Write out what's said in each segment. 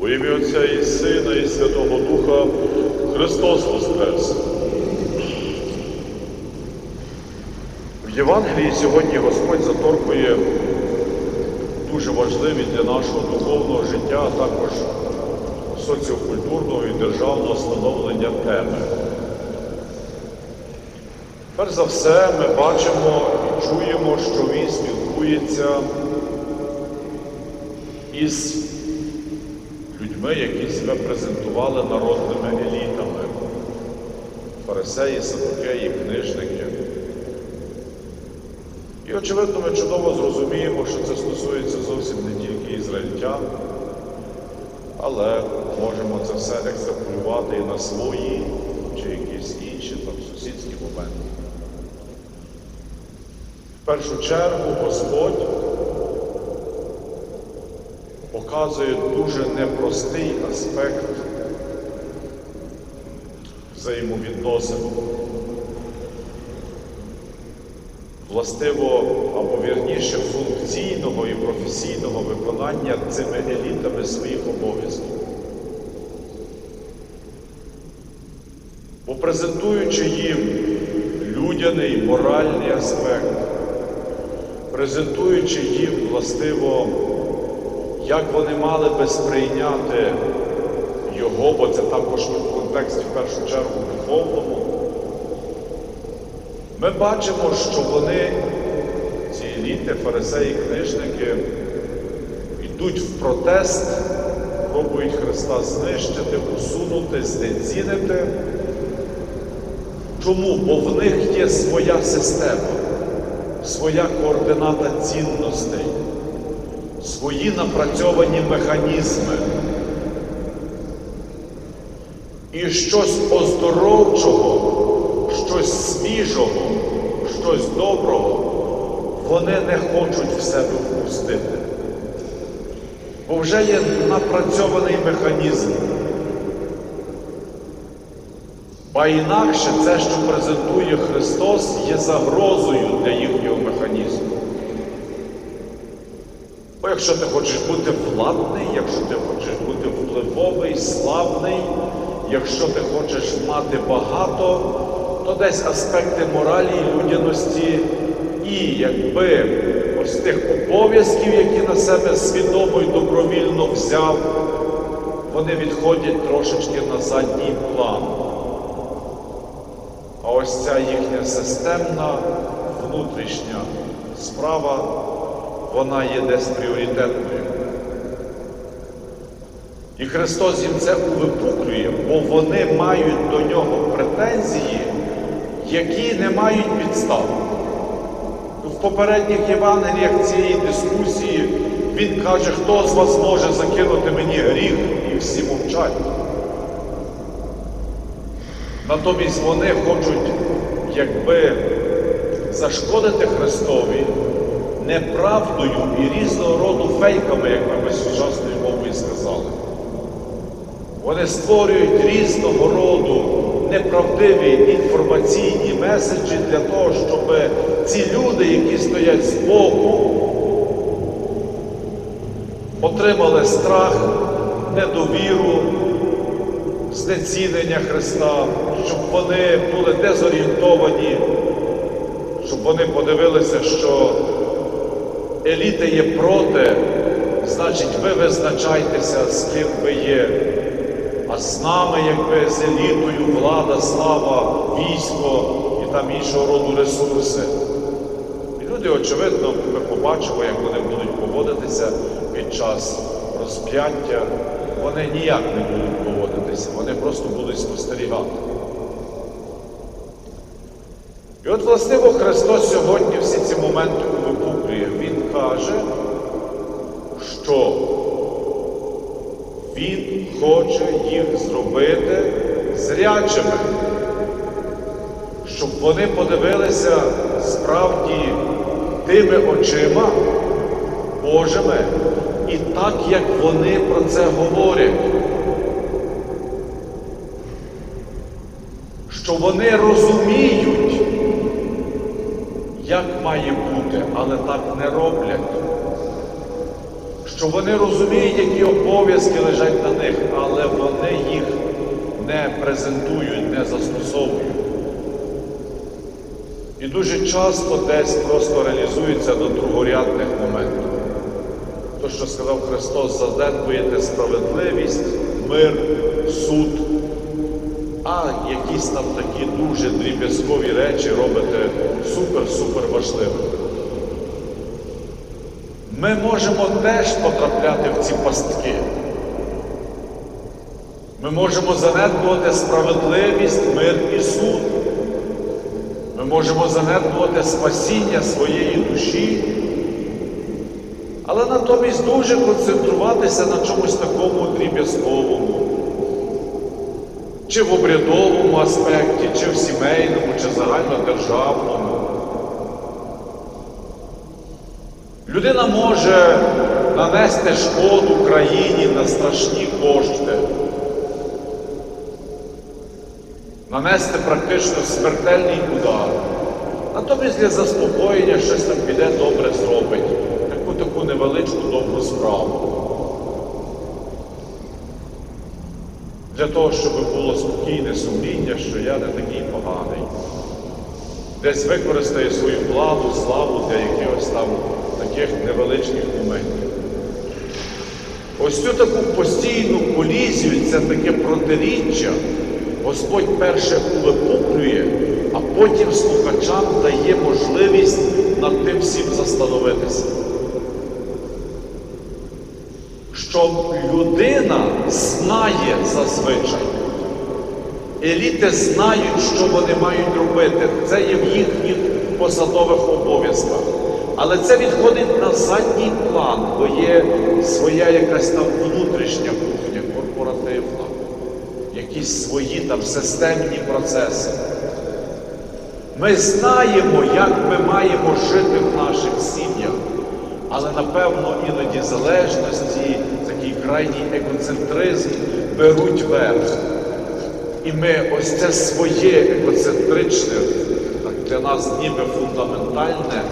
У ім'я Отця і Сина, і Святого Духа Христос Воскрес. В Євангелії сьогодні Господь заторкує дуже важливі для нашого духовного життя, а також соціокультурного і державного становлення теми. Перш за все, ми бачимо і чуємо, що він спілкується із людьми, які себе презентували народними елітами, фарисеї, садокеї, книжники. І, очевидно, ми чудово зрозуміємо, що це стосується зовсім не тільки ізраїльтян, але можемо це все екстраполювати і на свої чи якісь інші там сусідські моменти. В першу чергу Господь показує дуже непростий аспект взаємовідносин. Властиво або вірніше функційного і професійного виконання цими елітами своїх обов'язків. Бо презентуючи їм людяний моральний аспект, презентуючи їм властиво, як вони мали би сприйняти його, бо це також в контексті в першу чергу духовному, ми бачимо, що вони, ці еліти, фарисеї, книжники, йдуть в протест, пробують Христа знищити, усунути, знецінити. Чому? Бо в них є своя система, своя координата цінностей, свої напрацьовані механізми. І щось оздоровчого, щось свіжого, щось доброго вони не хочуть в себе впустити. Бо вже є напрацьований механізм. Ба інакше це, що презентує Христос, є загрозою для їхнього механізму. Якщо ти хочеш бути владний, якщо ти хочеш бути впливовий, славний, якщо ти хочеш мати багато, то десь аспекти моралі і людяності і якби ось тих обов'язків, які на себе свідомо і добровільно взяв, вони відходять трошечки на задній план. А ось ця їхня системна внутрішня справа, вона є десь пріоритетною. І Христос їм це увипуклює, бо вони мають до нього претензії, які не мають підстав. В попередніх Євангеліях цієї дискусії він каже, хто з вас може закинути мені гріх, і всі мовчать. Натомість вони хочуть, якби зашкодити Христові неправдою і різного роду фейками, як ми сучасною мовою сказали. Вони створюють різного роду неправдиві інформаційні меседжі для того, щоб ці люди, які стоять збоку, отримали страх, недовіру, знецінення Христа, щоб вони були дезорієнтовані, щоб вони подивилися, що еліти є проти, значить, ви визначайтеся, з ким ви є. А з нами, якби з елітою, влада, слава, військо і там іншого роду ресурси. І люди, очевидно, ми побачимо, як вони будуть поводитися під час розп'яття. Вони ніяк не будуть поводитися, вони просто будуть спостерігати. І от, властиво, Христос сьогодні всі ці моменти випуклює. Він каже, що Він хоче їх зробити зрячими, щоб вони подивилися справді тими очима Божими і так, як вони про це говорять. Що вони розуміють, як має бути, але так не роблять. що вони розуміють, які обов'язки лежать на них, але вони їх не презентують, не застосовують. І дуже часто десь просто реалізується до другорядних моментів. То, що сказав Христос, задеткуєте справедливість, мир, суд, а якісь там такі дуже дріб'язкові речі робите супер-супер важливими. Ми можемо теж потрапляти в ці пастки. Ми можемо занедбувати справедливість, мир і суд. Ми можемо занедбувати спасіння своєї душі, але натомість дуже концентруватися на чомусь такому дріб'язковому, чи в обрядовому аспекті, чи в сімейному, чи загальнодержавному. Людина може нанести шкоду країні на страшні кошти, нанести практично смертельний удар. Натомість для заспокоєння щось там піде добре зробить, таку таку невеличку добру справу. Для того, щоб було спокійне сумління, що я не такий поганий. Десь використає свою владу, славу для якихось там таких невеличких моментів. Ось цю таку постійну колізію, це таке протиріччя, Господь перше увипуклює, а потім слухачам дає можливість над тим всім застановитися. Щоб людина знає зазвичай. Еліти знають, що вони мають робити. Це є в їхніх посадових обов'язках. Але це відходить на задній план, бо є своя якась там внутрішня кухня, корпоративна, якісь свої там системні процеси. Ми знаємо, як ми маємо жити в наших сім'ях, але напевно іноді залежності, такий крайній егоцентризм беруть верх. І ми ось це своє егоцентричне, так для нас ніби фундаментальне,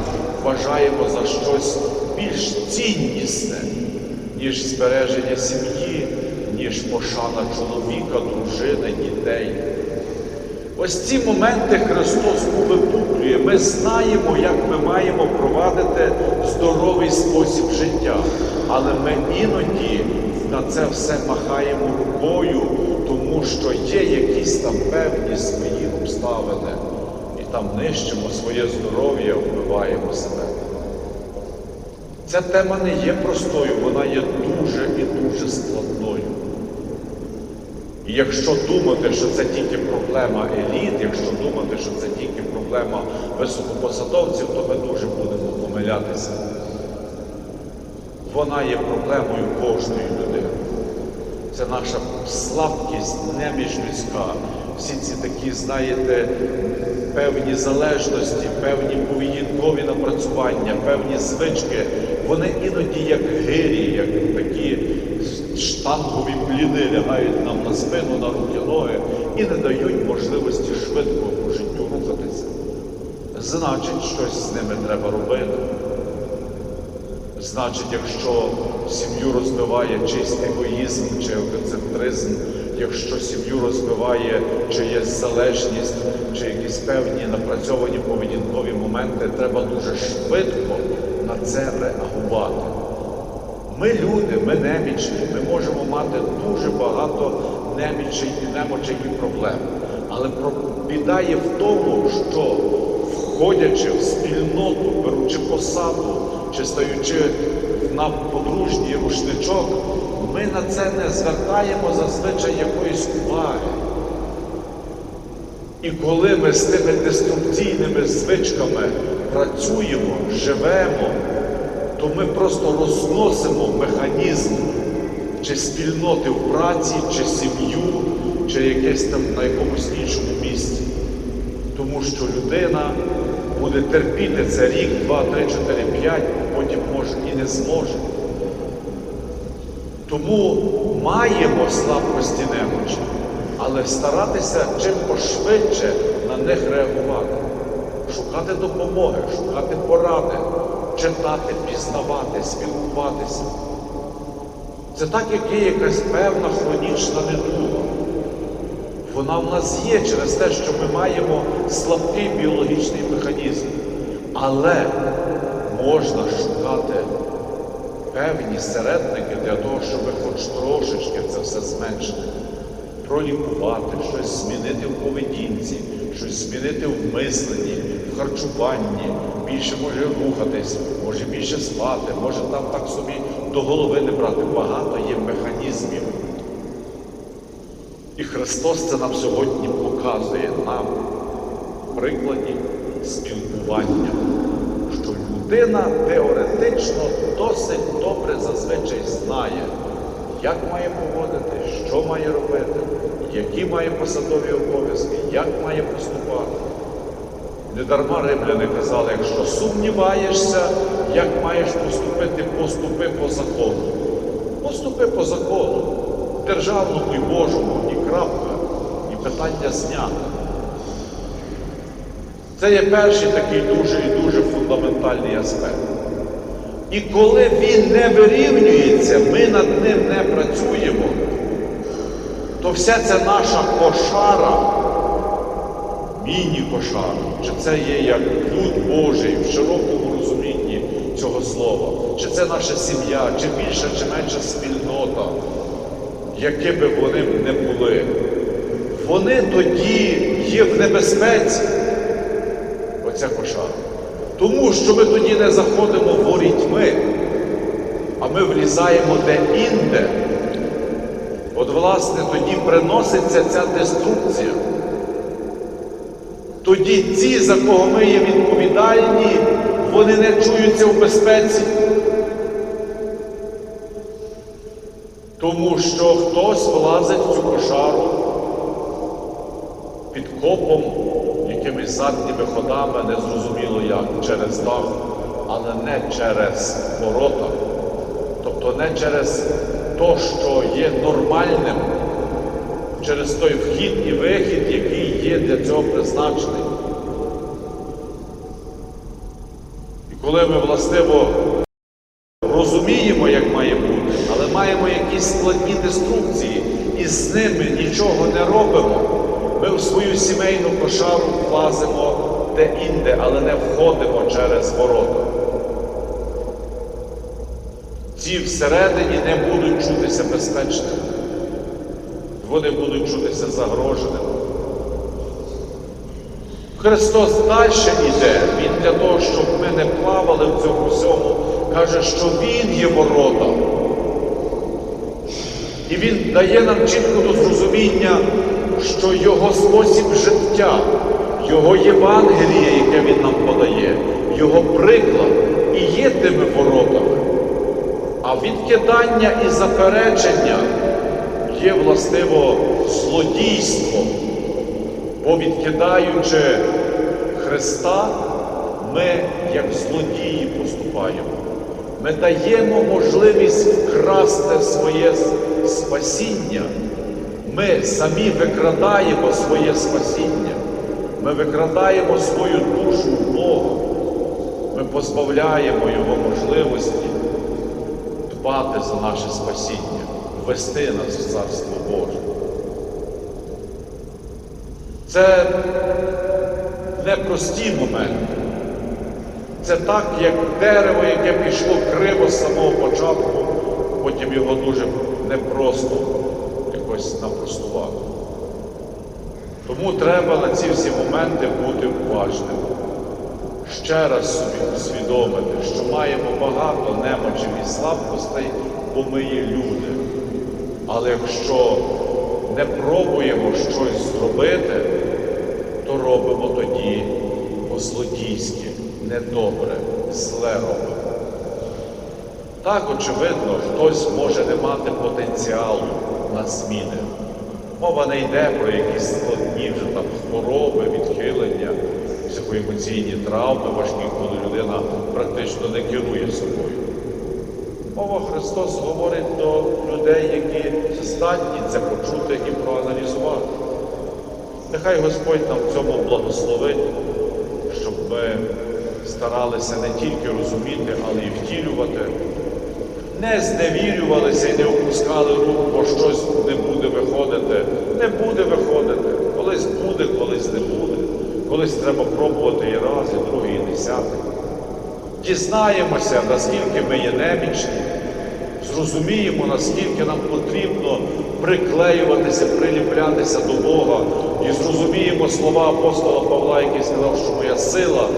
вважаємо за щось більш ціннісне, ніж збереження сім'ї, ніж пошана чоловіка, дружини, дітей. Ось ці моменти Христос увипуклює. Ми знаємо, як ми маємо провадити здоровий спосіб життя, але ми іноді на це все махаємо рукою, тому що є якісь там певні свої обставини, і там нищимо своє здоров'я, вбиваємо себе. Ця тема не є простою, вона є дуже і дуже складною. І якщо думати, що це тільки проблема еліт, якщо думати, що це тільки проблема високопосадовців, то ми дуже будемо помилятися. Вона є проблемою кожної людини. Це наша слабкість, неміж людська. Всі ці такі, знаєте, певні залежності, певні поведінкові напрацювання, певні звички, вони іноді як гирі, як такі штангові пліни лягають нам на спину, на руки, ноги і не дають можливості швидко по життю рухатися. Значить, щось з ними треба робити. Значить, якщо сім'ю розбиває чийсь егоїзм чи егоцентризм, якщо сім'ю розбиває чиясь залежність, чи якісь певні напрацьовані поведінкові моменти, треба дуже швидко на це реагувати. Ми люди, ми немічні, ми можемо мати дуже багато немічей і немочей і проблем. Але біда є в тому, що входячи в спільноту, беручи посаду чи стаючи на подружній рушничок, ми на це не звертаємо зазвичай якоїсь уваги. І коли ми з тими деструктивними звичками працюємо, живемо, то ми просто розносимо механізм чи спільноти в праці, чи сім'ю, чи якесь там на якомусь іншому місці. Тому що людина буде терпіти це рік, два, три, чотири, п'ять, потім може і не зможе. Тому маємо слабкості немочі, але старатися чим пошвидше на них реагувати, шукати допомоги, шукати поради, читати, пізнавати, спілкуватися. Це так, як є якась певна хронічна недуга. Вона в нас є через те, що ми маємо слабкий біологічний механізм. Але можна шукати певні середники для того, щоб хоч трошечки це все зменшити, пролікувати, щось змінити в поведінці, щось змінити в мисленні, в харчуванні, більше може рухатись, може більше спати, може там так собі до голови не брати. Багато є механізмів. І Христос це нам сьогодні показує нам в прикладі спілкування, що людина теоретично досить добре зазвичай знає, як має поводити, що має робити, які має посадові обов'язки, як має поступати. Недарма римляни казали, якщо сумніваєшся, як маєш поступити, поступи по закону. Поступи по закону, державному і Божому, крапка, і питання знято. Це є перший такий дуже і дуже фундаментальний аспект. І коли він не вирівнюється, ми над ним не працюємо, то вся ця наша кошара, міні-кошара, чи це є як люд Божий в широкому розумінні цього слова, чи це наша сім'я, чи більша, чи менша спільнота, які би вони не були, вони тоді є в небезпеці, оця кошара. Тому що ми тоді не заходимо ворітьми, а ми влізаємо де-інде. От, власне, тоді приноситься ця деструкція. Тоді ті, за кого ми є відповідальні, вони не чуються в безпеці. Тому що хтось влазить в цю кошару під копом, якимись задніми ходами, незрозуміло як, через дах, але не через ворота. Тобто не через те, що є нормальним, через той вхід і вихід, який є для цього призначений. І коли ми властиво якісь складні деструкції і з ними нічого не робимо, ми в свою сімейну кошару влазимо де-інде, але не входимо через ворота. Ці всередині не будуть чутися безпечними. Вони будуть чутися загроженими. Христос далі йде, Він для того, щоб ми не плавали в цьому всьому, каже, що Він є ворота. І Він дає нам чітко до зрозуміння, що Його спосіб життя, Його Євангеліє, яке Він нам подає, Його приклад і є тими воротами. А відкидання і заперечення є властиво злодійством. Бо відкидаючи Христа, ми як злодії поступаємо. Ми даємо можливість вкрасти своє спасіння. Ми самі викрадаємо своє спасіння. Ми викрадаємо свою душу в Бога. Ми позбавляємо Його можливості дбати за наше спасіння, вести нас в Царство Боже. Це непрості моменти. Це так, як дерево, яке пішло криво з самого початку, потім його дуже непросто якось напростувати. Тому треба на ці всі моменти бути уважним. Ще раз собі усвідомити, що маємо багато немочів і слабкостей, бо ми є люди. Але якщо не пробуємо щось зробити, то робимо тоді по-злодійськи, недобре, зле робимо. Так, очевидно, хтось може не мати потенціалу на зміни. Мова не йде про якісь складні вже там хвороби, відхилення, психоемоційні травми важкі, коли людина практично не керує собою. Мова Христос говорить до людей, які здатні це почути і проаналізувати. Нехай Господь нам в цьому благословить, щоб ми старалися не тільки розуміти, але й втілювати не зневірювалися і не опускали руку, бо щось не буде виходити. Не буде виходити. Колись буде, колись не буде. Колись треба пробувати і раз, і другий, і десятий. Дізнаємося, наскільки ми є немічні, зрозуміємо, наскільки нам потрібно приклеюватися, приліплятися до Бога, і зрозуміємо слова апостола Павла, який сказав, що моя сила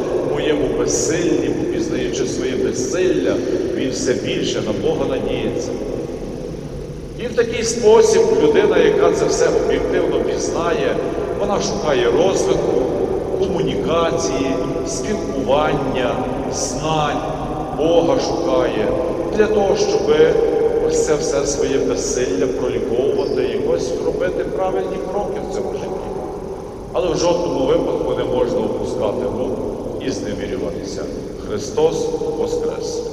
в моєму безсиллі, пізнаючи своє безсилля, він все більше на Бога надіється. І в такий спосіб людина, яка це все об'єктивно пізнає, вона шукає розвитку, комунікації, спілкування, знань, Бога шукає для того, щоб ось це все своє безсилля проліковувати і ось робити правильні кроки в цьому житті. Але в жодному випадку не можна опускати руку і зневірюватися. Христос Воскрес!